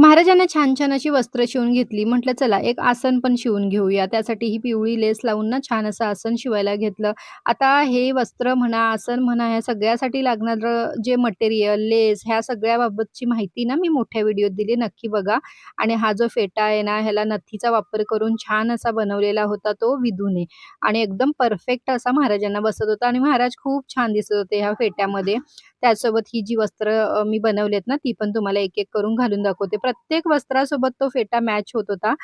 महाराजांना छान छान अशी वस्त्र शिवून घेतली. म्हटलं चला एक आसन पण शिवून घेऊया. त्यासाठी ही पिवळी लेस लावून ना छान असं आसन शिवायला घेतलं. आता हे वस्त्र म्हणा, आसन म्हणा, ह्या सगळ्यासाठी लागणारं जे मटेरियल, लेस ह्या सगळ्याबाबतची माहिती ना मी मोठ्या व्हिडिओत दिली. नक्की बघा. आणि हा जो फेटा आहे ना, ह्याला नथीचा वापर करून छान असा बनवलेला होता तो विधूने आणि एकदम परफेक्ट असा महाराजांना बसत होता आणि महाराज खूप छान दिसत होते ह्या फेट्यामध्ये. त्यासोबत ही जी वस्त्र मी बनवलेत ना, ती पण तुम्हाला एक-एक करून घालून दाखवते. प्रत्येक वस्त्रासोबत तो फेटा मॅच होत होता.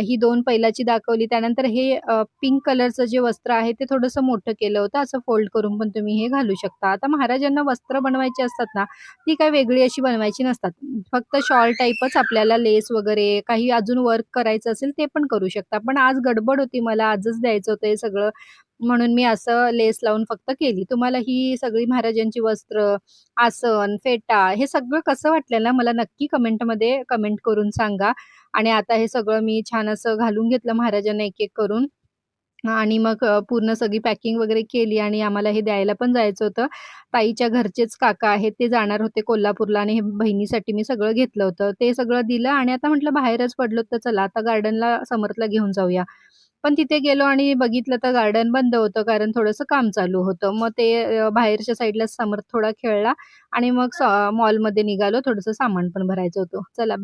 ही दोन पहिलाची दाखवली. त्यानंतर हे पिंक कलरचं जे वस्त्र आहे ते थोडंसं मोठं केलं होतं. असं फोल्ड करून पण तुम्ही हे घालू शकता. आता महाराजांना वस्त्र बनवायची असतात ना, ती काय वेगळी अशी बनवायची नसतात. फक्त शॉल टाइपच आपल्याला लेस वगैरे काही अजून वर्क करायचं असेल ते पण करू शकता. पण आज गडबड होती मला आजच द्यायचं होतं हे सगळं. म्हणून मी असं लेस लावून फक्त केली. तुम्हाला ही सगळी महाराजांची वस्त्र, आसन, फेटा हे सगळं कसं वाटलं ना, मला नक्की कमेंटमध्ये कमेंट करून सांगा. आणि आता हे सगळं मी छान असं घालून घेतलं महाराजांना एक-एक करून. आणि मग पूर्ण सगळी पॅकिंग वगैरे केली आणि आम्हाला हे द्यायला पण जायचं होतं. ताईच्या घरचेच काका आहेत, ते जाणार होते कोल्हापूरला आणि हे बहिणीसाठी मी सगळं घेतलं होतं. ते सगळं दिलं आणि आता म्हटलं बाहेरच पडलो तर चला आता गार्डनला समर्थला घेऊन जाऊया. पण तिथे गेलो आणि बघितलं तर गार्डन बंद होतं कारण थोडंसं काम चालू होतं. मग ते बाहेरच्या साईडला समर्थ थोडा खेळला आणि मग मॉलमध्ये निघालो. थोडंसं सामान पण भरायचं होतं. चला